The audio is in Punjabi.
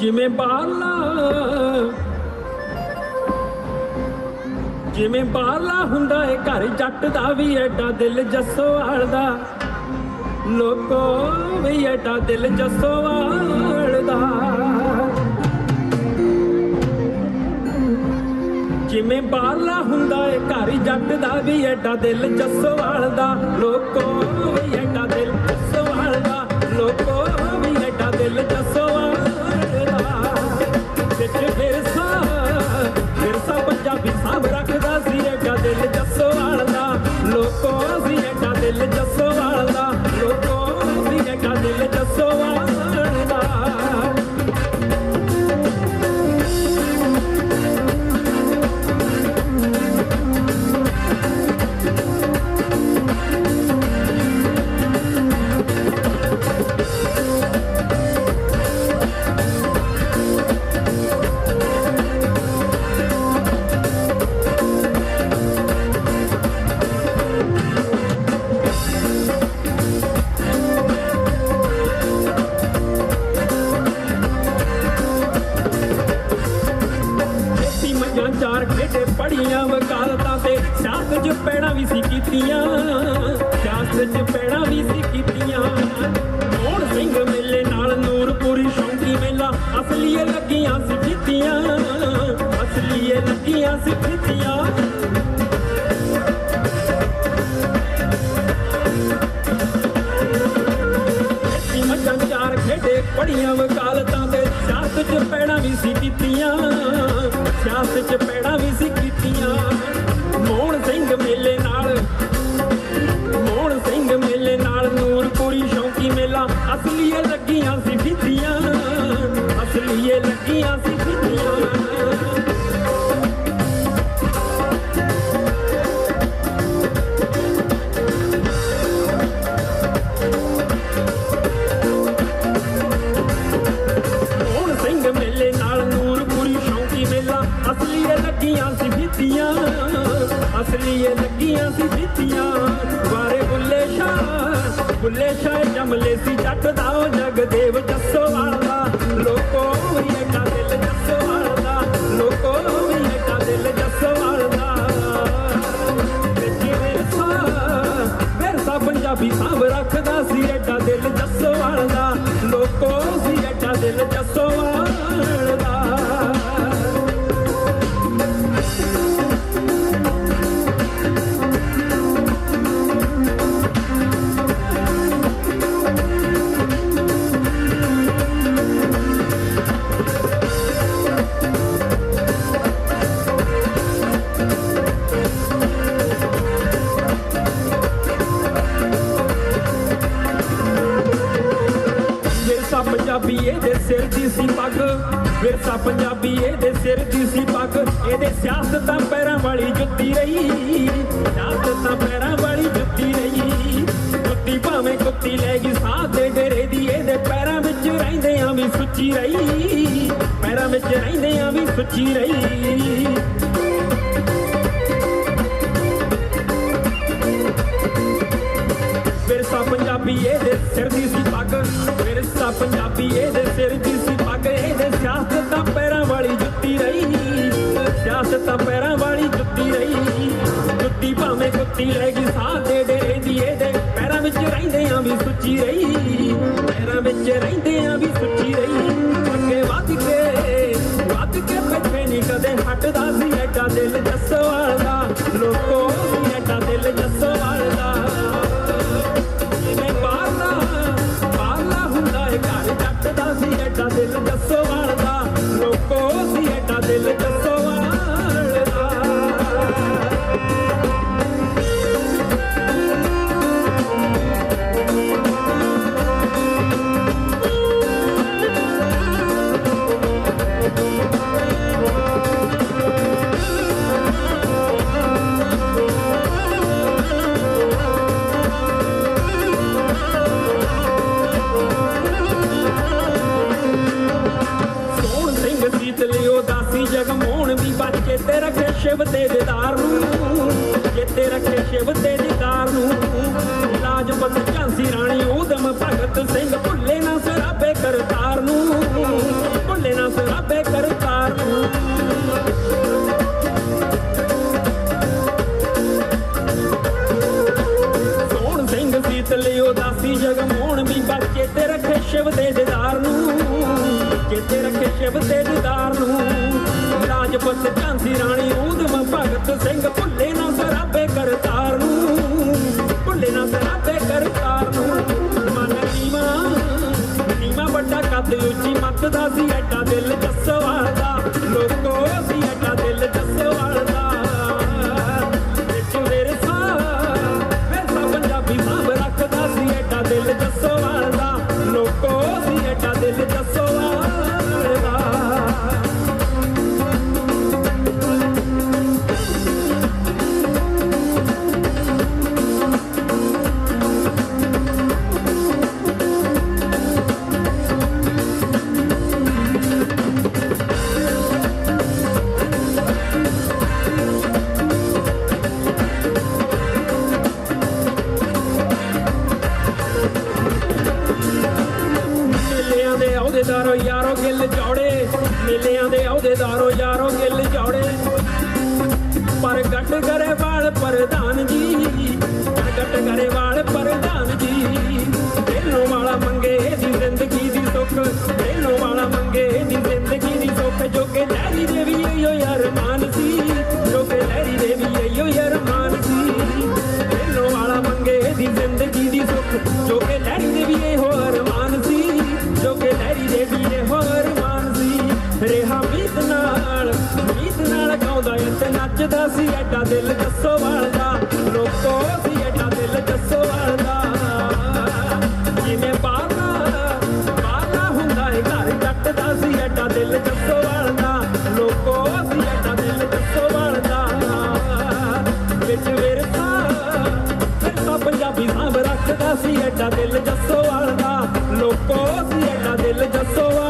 ਜਿਵੇਂ ਬਾਲਾ ਜਿਵੇਂ ਬਾਹਰਲਾ ਹੁੰਦਾ ਏ, ਘਰ ਜੱਟ ਦਾ ਵੀ ਐਡਾ ਦਿਲ ਜੱਸੋਵਾਲ ਦਾ ਲੋਕੋ ਵੀ ਐਡਾ ਦਿਲ ਜੱਸੋਵਾਲ ਦਾ ਜਿਵੇਂ ਬਾਹਰਲਾ ਹੁੰਦਾ ਏ, ਘਰ ਜੱਟ ਦਾ ਵੀ ਐਡਾ ਦਿਲ ਜੱਸੋਵਾਲ ਦਾ ਲੋਕੋ ਵੀ ਐਡਾ ਦਿਲ ਖੇਡੇ ਵਕਾਲਤਾਂ ਤੇ ਸਿਆਸਤ 'ਚ ਪੈਣਾ ਵੀ ਸੀ ਕੀਤੀਆਂ। ਸਿਆਸਤ 'ਚ ਪੈਣਾ ਵੀ ਸੀ ਕੀਤੀਆਂ। ਮੋਹਨ ਸਿੰਘ ਮੇਲੇ ਨਾਲ ਨੂਰਪੁਰੀ ਸ਼ੌਂਕੀ ਮੇਲਾ ਅਸਲੀਏ ਲੱਗੀਆਂ ਸੀ ਕੀਤੀਆਂ। ਅਸਲੀਏ ਲੱਗੀਆਂ ਸੀ ਫਿੱਤੀਆਂ ਚਾਰ ਖੇਡੇ ਪੜੀਆਂ ਵਕਾਲਤਾਂ ਤੇ ਸਿਆਸਤ 'ਚ ਪੈਣਾ ਵੀ ਸੀ ਕੀਤੀਆਂ। ਸਿਆਸਤ 'ਚ ਪੈਣਾ ਵੀ ਸੀ ਅਸਲੀਏ ਲੱਗੀਆਂ ਸੀ ਫਿੱਤੀਆਂ ਵਾਰੇ ਬੁੱਲੇ ਸ਼ਾਹ ਬੁੱਲੇ ਸ਼ਾਹ ਜਮਲੇ ਸੀ ਜੱਟ ਦਾ। ਉਹ ਜਗਦੇਵ ਜੱਸੋਵਾਲ ਦਾ ਲੋਕੋ ਵੀ ਦਿਲ ਜੱਸੋਵਾਲ ਦਾ ਲੋਕੋ ਵੀ ਐਡਾ ਦਿਲ ਜੱਸੋਵਾਲ। ਦਾ ਵਿੱਚ ਵਿਰਸਾ ਵਿਰਸਾ ਪੰਜਾਬੀ ਸਾਂਭ ਰੱਖਦਾ ਸੀ, ਐਡਾ ਦਿਲ ਜੱਸੋਵਾਲ ਦਾ ਲੋਕੋ ਸੀ ਐਡਾ ਦਿਲ ਵਿਰਸਾ ਪੰਜਾਬੀ, ਇਹਦੇ ਸਿਰ ਦੀ ਸੀ ਪੱਗ। ਵਿਰਸਾ ਪੰਜਾਬੀ, ਇਹਦੇ ਸਿਰ ਦੀ ਸੀ ਪੱਗ। ਇਹਦੇ ਸਿਆਸਤ ਤਾਂ ਪੈਰਾਂ ਵਾਲੀ ਜੁੱਤੀ ਰਹੀ। ਸਿਆਸਤ ਤਾਂ ਪੈਰਾਂ ਵਾਲੀ ਜੁੱਤੀ ਰਹੀ। ਜੁੱਤੀ ਭਾਵੇਂ ਕੁੱਤੀ ਲੈ ਗਈ, ਸਾਹ ਦੇ ਡੇਰੇ ਦੀ ਇਹਦੇ ਪੈਰਾਂ ਵਿੱਚ ਰਹਿੰਦੇ ਆ ਵੀ ਸੁੱਚੀ ਰਹੀ। ਪੈਰਾਂ ਵਿੱਚ ਰਹਿੰਦੇ ਆ ਵੀ ਸੁੱਚੀ ਰਹੀ। ਵਿਰਸਾ ਪੰਜਾਬੀ ਇਹਦੇ ਸਿਰ ਦੀ ਸੀ ਪੱਗ। ਵਿਰਸਾ ਪੰਜਾਬੀ ਇਹਦੇ ਸਿਰ ਦੀ ਸੀ ਪੱਗ। ਇਹਦੇ ਸਿਆਸਤ ਤਾਂ ਪੈਰਾਂ ਵਾਲੀ ਜੁੱਤੀ ਰਹੀ। ਸਿਆਸਤ ਤਾਂ ਪੈਰਾਂ ਵਾਲੀ ਜੁੱਤੀ ਰਹੀ। ਜੁੱਤੀ ਭਾਵੇਂ ਕੁੱਤੀ ਲੈ ਗਈ, ਸਾਹ ਦੇ ਡੇਰੇ ਦੀ ਇਹਦੇ ਪੈਰਾਂ ਵਿੱਚ ਰਹਿੰਦੇ ਆ ਵੀ ਸੁੱਚੀ ਰਹੀ। ਪੈਰਾਂ ਵਿੱਚ ਰਹਿੰਦੇ ਆ ਵੀ ਸੁੱਚੀ ਰਹੀ। ਅੱਗੇ ਵੱਧ ਕੇ ਵੱਧ ਕੇ ਪਿੱਛੇ ਨਹੀਂ ਕਦੇ ਹਟਦਾ ਸੀ ਐਡਾ ਦਿਲ ਜੱਸੋਵਾਲ। ਜਿੱਤੇ ਰੱਖੇ ਸ਼ਿਵ ਤੇ ਦਿਦਾਰ ਨੂੰ ਜਿੱਤੇ ਰੱਖੇ ਸ਼ਿਵ ਤੇ ਦਿਦਾਰ ਨੂੰ। ਲਾਜਪਤ ਝਾਂਸੀ ਰਾਣੀ ਉਦਮ ਭਗਤ ਸਿੰਘ, ਭੁੱਲੇ ਨਾ ਸਰਾਬੇ ਕਰਤਾਰ ਨੂੰ। ਭੁੱਲੇ ਨਾ ਸਰਾਬੇ ਕਰਤਾਰ ਨੂੰ। ਲਈ ਉਦਾਸੀ ਜਗਮੋਹਣ ਵੀ ਬੱਚੇ ਤੇ ਰੱਖੇ ਸ਼ਿਵ ਤੇ ਦਿਦਾਰ ਨੂੰ। ਚੇਤੇ ਰੱਖੇ ਸ਼ਿਵ ਤੇ ਦਿਦਾਰ ਨੂੰ। ਰਾਜਪਤ ਝਾਂਸੀ ਰਾਣੀ ਊਧਮ ਭਗਤ ਸਿੰਘ, ਭੁੱਲੇ ਨਾ ਸਰਾਬੇ ਕਰਤਾਰ ਨੂੰ, ਭੁੱਲੇ ਨਾ ਸਰਾਬੇ ਕਰਤਾਰ ਨੂੰ। ਮਨ ਨੀਵਾ ਨੀਵਾ ਵੱਡਾ ਕੱਦ ਉੱਚੀ ਮੱਤ ਦਾ ਸੀ, ਐਡਾ ਦਿਲ ਜੱਸਵਾਲ ਅਹੁਦੇਦਾਰੋ ਯਾਰੋ ਗਿੱਲ ਜੋੜੇ ਮੇਲਿਆਂ ਦੇ ਅਹੁਦੇਦਾਰੋ ਯਾਰੋ ਗਿੱਲ ਜੋੜੇ ਪਰ ਗੱਟ ਗਰੇਵਾਲ ਪ੍ਰਧਾਨ ਜੀ ਪਰ ਗੱਟ ਗਰੇਵਾਲ ਪ੍ਰਧਾਨ ਨੱਚਦਾ ਸੀ ਐਡਾ ਦਿਲ ਜੱਸੋਵਾਲ ਦਾ ਲੋਕੋ ਸੀ ਐਡਾ ਦਿਲ ਜੱਸੋਵਾਲ ਦਾ ਜਿਵੇਂ ਬਾਲਾ ਬਾਲਾ ਹੁੰਦਾ ਏ, ਘਰ ਜੱਟਦਾ ਸੀ ਐਡਾ ਦਿਲ ਜੱਸੋ ਵਾਲਾ ਲੋਕੋ ਸੀ ਐਡਾ ਦਿਲ ਜੱਸੋਵਾਲ ਦਾ ਵਿੱਚ ਵਿਰਸਾ ਵਿਰਸਾ ਪੰਜਾਬੀ ਸਾਂਭ ਰੱਖਦਾ ਸੀ ਐਡਾ ਦਿਲ ਜੱਸੋਵਾਲ ਦਾ ਲੋਕੋ ਸੀ ਐਡਾ ਦਿਲ ਜੱਸੋ ਵਾਲਾ